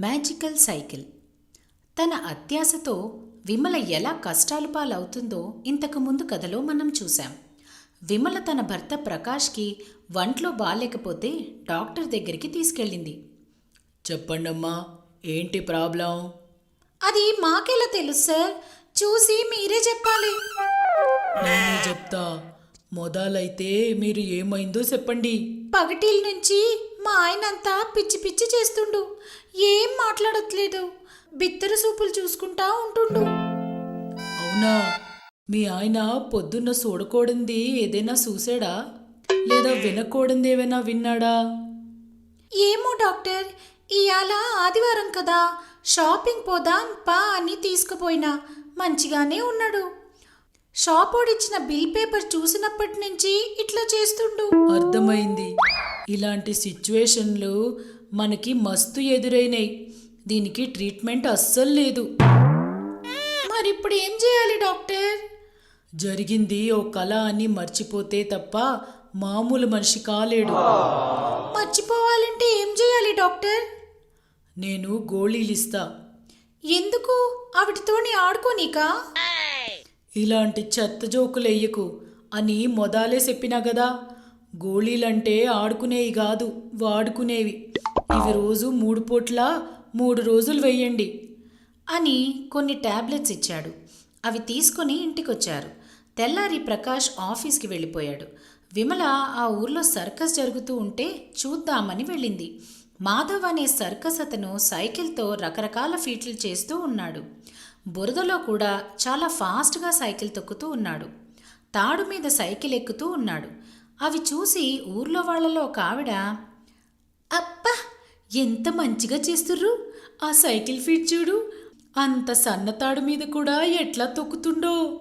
Magical cycle. తన అత్యాశతో విమల ఎలా కష్టాలు పాలవుతుందో ఇంతకు ముందు కథలో మనం చూశాం. విమల తన భర్త ప్రకాష్కి వంట్లో బాలేకపోతే డాక్టర్ దగ్గరికి తీసుకెళ్ళింది. చెప్పండమ్మా ఏంటి ప్రాబ్లం? అది మాకెలా తెలుసు సార్? చూసి మీరే చెప్పాలి. నేనే చెప్తా. మొదలైతే మీరు ఏమైందో చెప్పండి. పగటిల్ నుంచి మా ఆయనంతా పిచ్చి పిచ్చి చేస్తుండు. ఏం మాట్లాడట్లేదు. బిత్తర సూపులు చూసుకుంటా ఉంటుండు. అవునా? మీ ఆయన పొద్దున్న చూడకూడంది ఏదైనా చూసాడా? లేదా వినకూడంది ఏమైనా విన్నాడా? ఏమో డాక్టర్ ఇవాళ ఆదివారం కదా. షాపింగ్ పోదాం పా అని తీసుకుపోయినా. మంచిగానే ఉన్నాడు. షాప్ ఓడిచ్చిన బిల్ పేపర్ చూసినప్పటి నుంచి ఇట్లా చేస్తుండు. అర్థమైంది. ఇలాంటి సిచ్యువేషన్లు మనకి మస్తు ఎదురైనాయి. దీనికి ట్రీట్మెంట్ అస్సలు లేదు. మరి ఇప్పుడు ఏం చేయాలి డాక్టర్? జరిగింది ఓ కళ అని మర్చిపోతే తప్ప మామూలు మనిషి కాలేడు. మర్చిపోవాలంటే ఏం చేయాలి డాక్టర్? నేను గోళీలిస్తా ఎందుకు? ఆవిడతోని ఆడుకోనీకా ఇలాంటి చెత్త జోకులు అని మొదాలే చెప్పినా కదా. గోళీలంటే ఆడుకునేవి కాదు వాడుకునేవి. ఇవి రోజు మూడు పూట్ల మూడు రోజులు వెయ్యండి అని కొన్ని టాబ్లెట్స్ ఇచ్చాడు. అవి తీసుకొని ఇంటికొచ్చారు. తెల్లారి ప్రకాష్ ఆఫీస్కి వెళ్ళిపోయాడు. విమల ఆ ఊర్లో సర్కస్ జరుగుతూ ఉంటే చూద్దామని వెళ్ళింది. మాధవ్ అనే సర్కస్ అతను సైకిల్తో రకరకాల ఫీట్లు చేస్తూ ఉన్నాడు. బురదలో కూడా చాలా ఫాస్ట్గా సైకిల్ తొక్కుతూ ఉన్నాడు. తాడు మీద సైకిల్ ఎక్కుతూ ఉన్నాడు. అవి చూసి ఊర్లో వాళ్ళలో ఒక ఆవిడ అప్ప ఎంత మంచిగా చేస్తుర్రు. ఆ సైకిల్ ఫీట్ చూడు. అంత సన్నతాడు మీద కూడా ఎట్లా తొక్కుతుండో.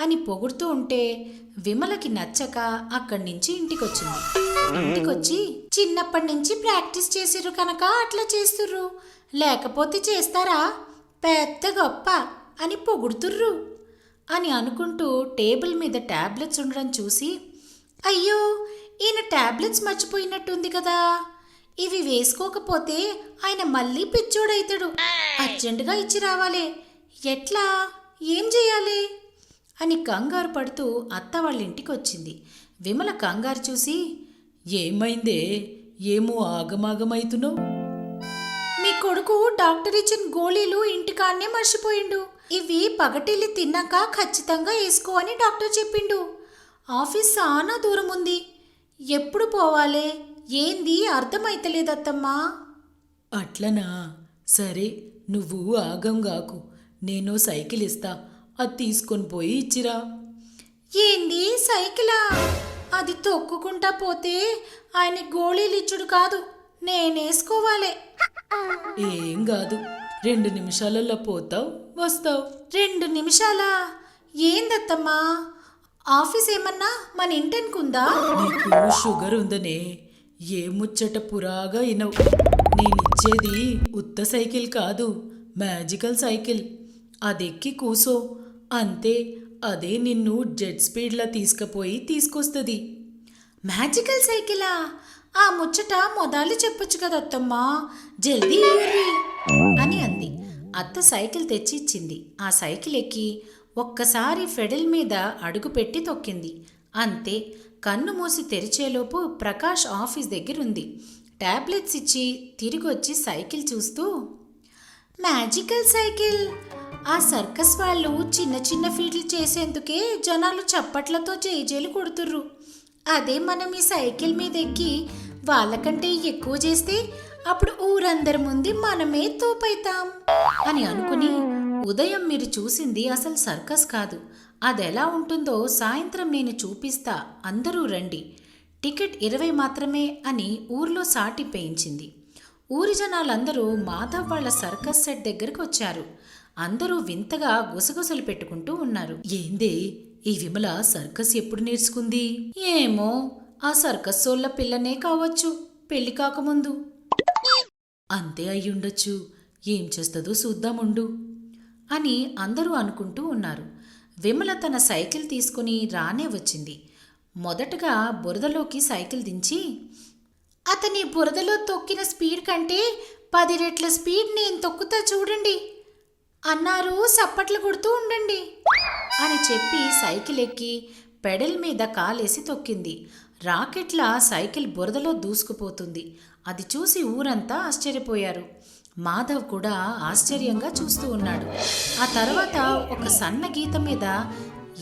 అని పొగుడుతూ ఉంటే విమలకి నచ్చక అక్కడి నుంచి ఇంటికొచ్చింది. ఇంటికొచ్చి చిన్నప్పటి నుంచి ప్రాక్టీస్ చేసిర్రు కనుక అట్లా చేస్తుర్రు. లేకపోతే చేస్తారా? పెద్ద గొప్ప. అని పొగుడుతుర్రు. అని అనుకుంటూ టేబుల్ మీద ట్యాబ్లెట్స్ ఉండడం చూసి అయ్యో ఈయన టాబ్లెట్స్ మర్చిపోయినట్టుంది కదా. ఇవి వేసుకోకపోతే ఆయన మళ్ళీ పిచ్చోడైతాడు. అర్జెంటుగా ఇచ్చి రావాలి. ఎట్లా? ఏం చేయాలి? అని కంగారు పడుతూ అత్త వాళ్ళ ఇంటికి వచ్చింది విమల కంగారు చూసి ఏమైందే? ఏమో ఆగమాగమైతున్నావు? మీ కొడుకు డాక్టర్ ఇచ్చిన గోళీలు ఇంటికాన్నే మర్చిపోయిండు. ఇవి పగటిల్లి తిన్నాక ఖచ్చితంగా వేసుకో అని డాక్టర్ చెప్పిండు. ఆఫీస్ చాలా దూరం ఉంది. ఎప్పుడు పోవాలే? ఏంది? అర్థమైతలేదత్తమ్మా. అట్లనా? సరే నువ్వు ఆగంగాకు నేను సైకిల్ ఇస్తా. అది తీసుకొని పోయి ఇచ్చిరా. ఏంది? సైకిలా? అది తొక్కుకుంటా పోతే ఆయన గోళీలు ఇచ్చుడు కాదు. నేనేసుకోవాలి. ఏం కాదు రెండు నిమిషాలలో పోతావు వస్తావు. రెండు నిమిషాలా? ఏందత్తమ్మా? ఆఫీస్ ఏమన్నా? మన ఇంటెనుకుందా? నీకు షుగర్ ఉందనే ఏ ముచ్చట పురాగా ఇనవు నేనిచ్చేది ఉత్త సైకిల్ కాదు మ్యాజికల్ సైకిల్. అదెక్కి కూసో అంతే అదే నిన్ను జెట్ స్పీడ్లా తీసుకుపోయి తీసుకొస్తుంది. మ్యాజికల్ సైకిలా? ఆ ముచ్చట మొదలు చెప్పొచ్చు కదా అత్తమ్మా. జల్దీ అని అంది. అత్త సైకిల్ తెచ్చి ఇచ్చింది ఆ సైకిల్ ఎక్కి ఒక్కసారి ఫెడల్ మీద అడుగుపెట్టి తొక్కింది. అంతే కన్ను మూసి తెరిచేలోపు ప్రకాష్ ఆఫీస్ దగ్గర ఉంది టాబ్లెట్స్ ఇచ్చి తిరిగొచ్చి సైకిల్ చూస్తూ మ్యాజికల్ సైకిల్? ఆ సర్కస్ వాళ్ళు చిన్న చిన్న ఫీట్లు చేసేందుకే జనాలు చప్పట్లతో జైజేలు కొడుతుర్రు. అదే మనం ఈ సైకిల్ మీద ఎక్కి వాళ్ళకంటే ఎక్కువ చేస్తే అప్పుడు ఊరందరి ముందు మనమే తోపైతాం అని అనుకుని ఉదయం మీరు చూసింది అసలు సర్కస్ కాదు. అదెలా ఉంటుందో సాయంత్రం నేను చూపిస్తా. అందరూ రండి. టికెట్ ఇరవై మాత్రమే అని ఊర్లో సాటి పేయించింది. ఊరి జనాలందరూ మాధవ్ వాళ్ళ సర్కస్ సెట్ దగ్గరికి వచ్చారు. అందరూ వింతగా గుసగుసలు పెట్టుకుంటూ ఉన్నారు. ఏందే? ఈ విమల సర్కస్ ఎప్పుడు నేర్చుకుంది? ఏమో ఆ సర్కస్ సోళ్ళ పిల్లనే కావచ్చు. పెళ్ళి కాకముందు. అంతే అయ్యుండొచ్చు. ఏం చేస్తుందో చూద్దాముండు. అని అందరూ అనుకుంటూ ఉన్నారు. విమల తన సైకిల్ తీసుకుని రానే వచ్చింది. మొదటగా బురదలోకి సైకిల్ దించి అతని బురదలో తొక్కిన స్పీడ్ కంటే పది రెట్ల స్పీడ్ నేను తొక్కుతా చూడండి. అన్నారు సప్పట్లు కొడుతూ ఉండండి అని చెప్పి సైకిల్ ఎక్కి పెడల్ మీద కాలేసి తొక్కింది. రాకెట్ల సైకిల్ బురదలో దూసుకుపోతుంది. అది చూసి ఊరంతా ఆశ్చర్యపోయారు. మాధవ్ కూడా ఆశ్చర్యంగా చూస్తూ ఉన్నాడు. ఆ తర్వాత ఒక సన్న గీత మీద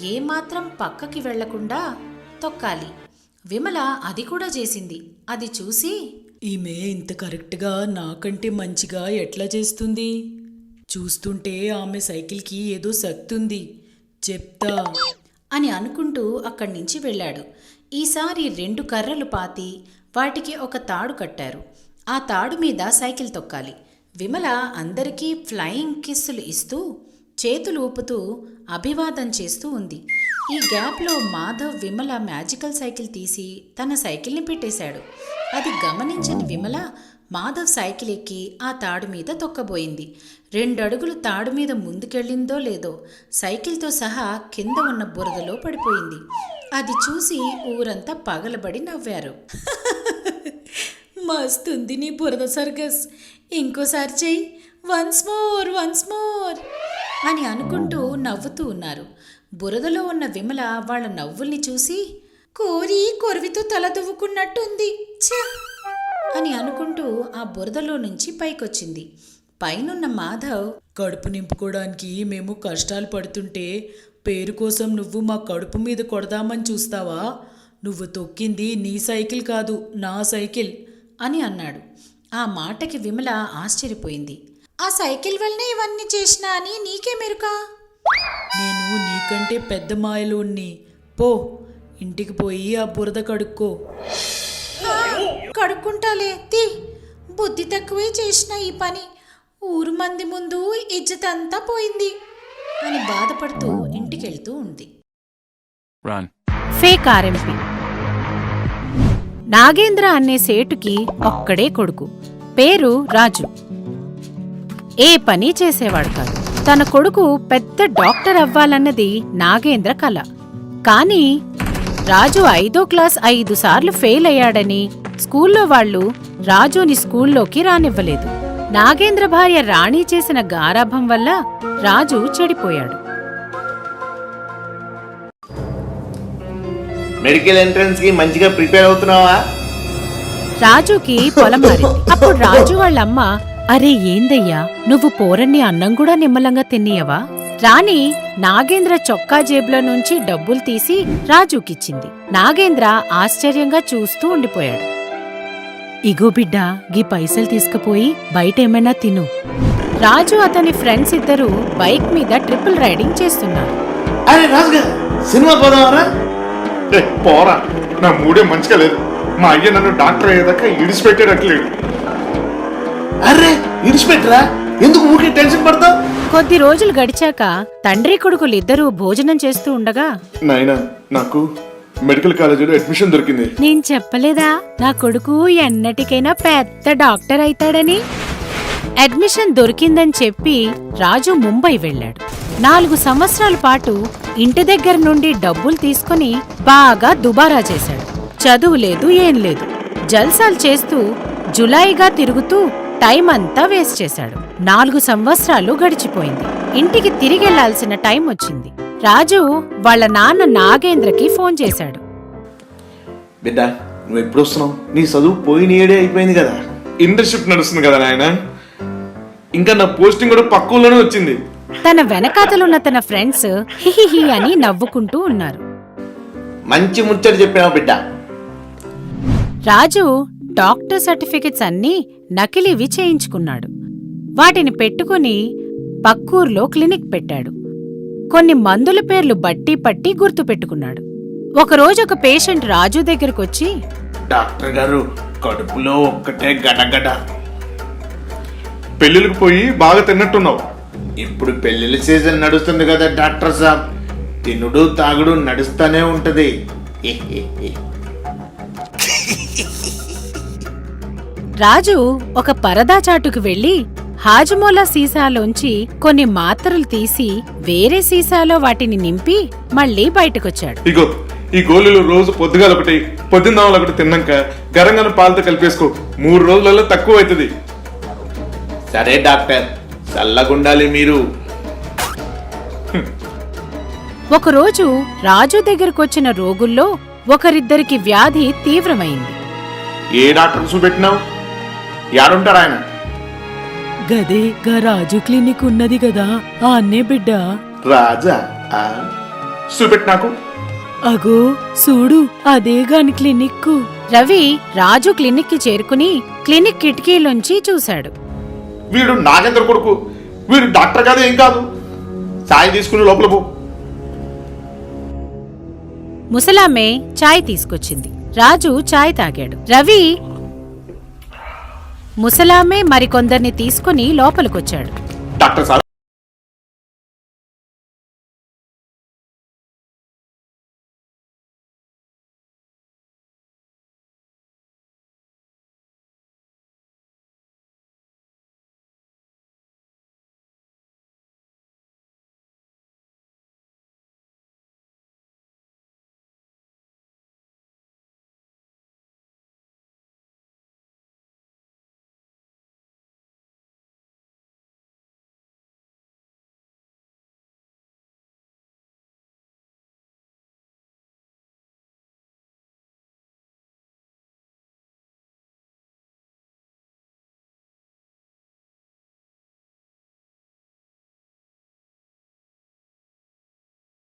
ఏమాత్రం పక్కకి వెళ్ళకుండా తొక్కాలి. విమల అది కూడా చేసింది. అది చూసి ఈమె ఇంత కరెక్ట్గా నాకంటే మంచిగా ఎట్లా చేస్తుంది? చూస్తుంటే ఆమె సైకిల్కి ఏదో ఉంది చెప్తా. అని అనుకుంటూ అక్కడి నుంచి వెళ్ళాడు. ఈసారి రెండు కర్రలు పాతి వాటికి ఒక తాడు కట్టారు. ఆ తాడు మీద సైకిల్ తొక్కాలి. విమల అందరికీ ఫ్లయింగ్ కిస్సులు ఇస్తూ చేతులు ఊపుతూ అభివాదం చేస్తూ ఉంది. ఈ గ్యాప్లో మాధవ్ విమల మ్యాజికల్ సైకిల్ తీసి తన సైకిల్ని పెట్టేశాడు. అది గమనించని విమల మాధవ్ సైకిల్ ఎక్కి ఆ తాడు మీద తొక్కబోయింది. రెండు అడుగులు తాడు మీద ముందుకెళ్ళిందో లేదో సైకిల్తో సహా కింద ఉన్న బురదలో పడిపోయింది. అది చూసి ఊరంతా పగలబడి నవ్వారు. మస్తుంది నీ బురద సర్కస్. ఇంకోసారి చెయ్యి. వన్స్ మోర్ వన్స్ మోర్ అని అనుకుంటూ నవ్వుతూ ఉన్నారు. బురదలో ఉన్న విమల వాళ్ళ నవ్వుల్ని చూసి కోరి కొరివితో తల దువ్వుకున్నట్టుంది. ఛ! అని అనుకుంటూ ఆ బురదలో నుంచి పైకొచ్చింది. పైనున్న మాధవ్ కడుపు నింపుకోవడానికి మేము కష్టాలు పడుతుంటే పేరు కోసం నువ్వు మా కడుపు మీద కొడదామని చూస్తావా? నువ్వు తొక్కింది నీ సైకిల్ కాదు నా సైకిల్. అని అన్నాడు. ఆ మాటకి విమల ఆశ్చర్యపోయింది. ఆ సైకిల్ వల్లనే ఇవన్నీ చేసినా అని నీకే మెరుకా? నేను నీకంటే పెద్ద మాయలోన్ని పో ఇంటికి పోయి ఆ బురద కడుక్కో. కడుక్కుంటాలే తీ. బుద్ధి తక్కువే చేసిన ఈ పని. ఊరు మంది ముందు ఇజ్జత్ అంతా పోయింది అని బాధపడుతూ ఇంటికెళ్తూ ఉంది. Run. Fake RMP. నాగేంద్ర అనే సేటుకి ఒక్కడే కొడుకు. పేరు రాజు. ఏ పని చేసేవాడు కాదు. తన కొడుకు పెద్ద డాక్టర్ అవ్వాలన్నది నాగేంద్ర కళ కానీ రాజు ఐదో క్లాస్ ఐదు సార్లు ఫెయిల్ అయ్యాడని స్కూల్లో వాళ్ళు రాజుని స్కూల్లోకి రానివ్వలేదు. నాగేంద్ర భార్య రాణి చేసిన గారాభం వల్ల రాజు చెడిపోయాడు. మెడికల్ ఎంట్రన్స్కి మంచిగా ప్రిపేర్ అవుతున్నావా? రాజుకి పొలం మారింది. అప్పుడు రాజు వాళ్ళమ్మ అరే ఏందయ్యా నువ్వు పోరన్ని అన్నం కూడా నిమ్మలంగా తిన్నీయవా? రాణి నాగేంద్ర చొక్కా జేబులో నుంచి డబ్బులు తీసి రాజుకిచ్చింది. నాగేంద్ర ఆశ్చర్యంగా చూస్తూ ఉండిపోయాడు. ఇగో బిడ్డా గీ పైసలు తీసుకుపోయి బయటేమైనా తిను. రాజు అతని ఫ్రెండ్స్ ఇద్దరు బైక్ మీద ట్రిపుల్ రైడింగ్ చేస్తున్నారు. అరే సినిమా పోదావరా ఏ పోరా. నా మూడే మంచిగా లేదు. మా అయ్య నన్ను డాక్టర్ అయ్యేదాకా ఇడిచిపెట్టేటట్లేడు అరే ఇడిచిపెట్టరా? ఎందుకు ఊరికే టెన్షన్ పడతావు? కొద్ది రోజులు గడిచాక తండ్రి కొడుకులిద్దరూ భోజనం చేస్తూ ఉండగా నాయనా నాకు మెడికల్ కాలేజీలో అడ్మిషన్ దొరికింది. నేను చెప్పలేదా? నా కొడుకు ఎన్నటికైనా పెద్ద డాక్టర్ అయితాడని అడ్మిషన్ దొరికిందని చెప్పి రాజు ముంబై వెళ్ళాడు. నాలుగు సంవత్సరాల పాటు ఇంటి దగ్గర నుండి డబ్బులు తీసుకుని బాగా దుబారా చేశాడు. చదువు లేదు ఏం లేదు. జల్సాలు చేస్తూ జులాయిగా తిరుగుతూ టైం అంతా వేస్ట్ చేశాడు. నాలుగు సంవత్సరాలు గడిచిపోయింది. ఇంటికి తిరిగెళ్ళాల్సిన టైం వచ్చింది. రాజు వాళ్ళ నాన్న నాగేంద్రకి ఫోన్ చేశాడు. బిడ్డ నువ్వు ఎప్పుడు వస్తున్నావు? నీ చదువు పోయిన ఏడే అయిపోయింది కదా. ఇంటర్న్షిప్ నడుస్తుంది కదా నాయన. ఇంకా నా పోస్టింగ్ కూడా పక్క ఊళ్ళోనే వచ్చింది. తన వెనకాతలున్న తన ఫ్రెండ్స్ హిహిహి అని నవ్వుకుంటూ ఉన్నారు. మంచి ముచ్చట చెప్పావు బిడ్డ. రాజు డాక్టర్ సర్టిఫికెట్స్ అన్నీ నకిలీవి చేయించుకున్నాడు. వాటిని పెట్టుకుని పక్కూర్లో క్లినిక్ పెట్టాడు. కొన్ని మందుల పేర్లు బట్టి పట్టి గుర్తుపెట్టుకున్నాడు ఒకరోజు ఒక పేషెంట్ రాజు దగ్గరకొచ్చి డాక్టర్ గారు కడుపులో ఒక్కటే గడగడ. పెళ్ళిళ్ళకి పోయి బాగా తిన్నట్టున్నావు. ఇప్పుడు పెళ్ళిళ్ళ సీజన్ నడుస్తుంది కదా డాక్టర్ సాబ్. తినుడు తాగుడు నడుస్తానే ఉంటది. రాజు ఒక పరదా చాటుకు వెళ్ళి హాజమోలా సీసాలోంచి కొన్ని మాత్రలు తీసి వేరే సీసాలో వాటిని నింపి మళ్ళీ బయటకొచ్చాడు. ఇగో ఈ గోళీలు రోజు పొద్దుగాల ఒకటి పొద్దున్న ఒకటి తిన్నాక గరంగాన పాలతో కలిపేసుకో. మూడు రోజులలో తక్కువ అవుతుంది సరే డాక్టర్. చల్లగుండాలి మీరు. ఒకరోజు రాజు దగ్గరకొచ్చిన రోగుల్లో ఒకరిద్దరికి వ్యాధి తీవ్రమైంది. ఏ డాక్టర్ చూపెట్టినావు ఆయన? గదే గా రాజు క్లినిక్ ఉన్నది కదా ఆ అన్నే బిడ్డ. రాజా ఆ? చూపెట్టు నాకు. అగో చూడు అదే గాని క్లినిక్ రవి రాజు క్లినిక్కి చేరుకుని క్లినిక్ కిటికీలోంచి చూశాడు. వీడు నాగేంద్ర కొడుకు. వీడు డాక్టర్ కాదు ఏం కాదు. సాయి తీసుకుని లోపల పో. ముసలామె చాయ్ తీసుకొచ్చింది. రాజు చాయ్ తాగాడు. రవి ముసలామె మరికొందరిని తీసుకుని లోపలికొచ్చాడు. Doctor sir.